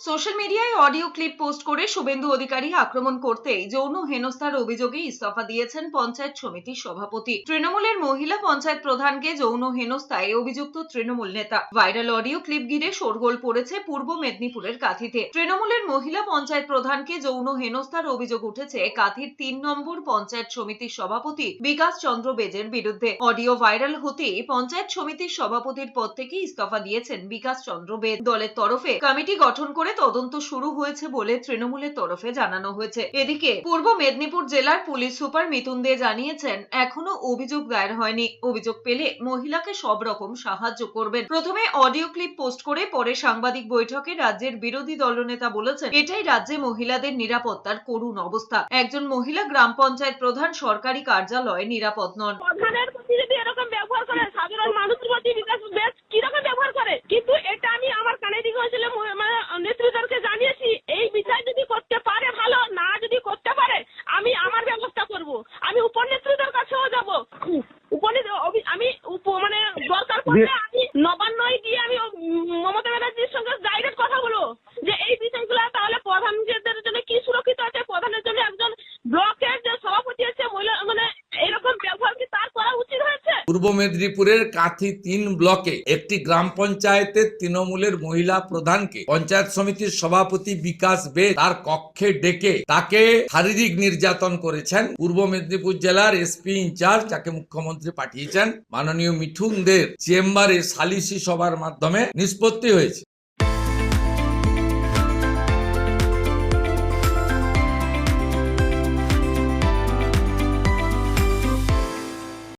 Social মিডিয়ায় audio clip post করে শুভেন্দু অধিকারী আক্রমণ করতেই যৌন হেনস্থার অভিযোগে ইস্তফা দিয়েছেন পঞ্চায়েত সমিতির সভাপতি। তৃণমূলের মহিলা পঞ্চায়েত প্রধানকে যৌন হেনস্থায় অভিযুক্ত তৃণমূল নেতা। ভাইরাল অডিও ক্লিপ ঘিরে শোরগোল পড়েছে পূর্ব মেদিনীপুরের কাঁথিতে। তৃণমূলের মহিলা পঞ্চায়েত প্রধানকে যৌন হেনস্থার অভিযোগ উঠেছে কাঁথির তিন নম্বর পঞ্চায়েত সমিতির সভাপতি বিকাশ চন্দ্র বেজের বিরুদ্ধে। অডিও ভাইরাল হতে পঞ্চায়েত সমিতির সভাপতির পদ থেকে ইস্তফা দিয়েছেন বিকাশ চন্দ্র বেদ দলের তরফে কমিটি গঠন করে তদন্ত শুরু হয়েছে বলে তৃণমূলের তরফে জানানো হয়েছে। এদিকে পূর্ব মেদিনীপুর জেলার পুলিশ সুপার মিতুন দে জানিয়েছেন, এখনও অভিযোগ দায়ের হয়নি। অভিযোগ পেলে মহিলাকে সব রকম সাহায্য করবেন। প্রথমে অডিও ক্লিপ পোস্ট করে পরে সাংবাদিক বৈঠকে রাজ্যের বিরোধী দলনেতা বলেছেন, এটাই রাজ্যে মহিলাদের নিরাপত্তার করুণ অবস্থা। একজন মহিলা গ্রাম পঞ্চায়েত প্রধান সরকারি কার্যালয়ে নিরাপদ নন। প্রধানের প্রতি যদি এরকম ব্যবহার করে সাধারণ মানুষের প্রতি বিকাশ বেশ যাব উপর আমি মানে দরকার পড়লে আমি নবান্নয় গিয়ে আমি মমতা ব্যানার্জির সঙ্গে ডাইরেক্ট কথা বলব যে এই বিষয়গুলো তাহলে প্রধানদের জন্য কি সুরক্ষিত আছে প্রধানের জন্য একজন ব্লকের যে সভাপতি আছে মহিলা মানে এরকম ব্যবহার কি তার করা উচিত হয়েছে পূর্ব মেদিনীপুরের কাঁথি তিন ব্লকে একটি গ্রাম পঞ্চায়েতের তৃণমূলের মহিলা প্রধানকে পঞ্চায়েত সমিতির সভাপতি বিকাশ বে তার কক্ষে ডেকে তাকে শারীরিক নির্যাতন করেছেন। পূর্ব মেদিনীপুর জেলার এসপি ইনচার্জ যাকে মুখ্যমন্ত্রী পাঠিয়েছেন, মাননীয় মিঠুন দের চেম্বারে সালিসি সভার মাধ্যমে নিষ্পত্তি হয়েছে।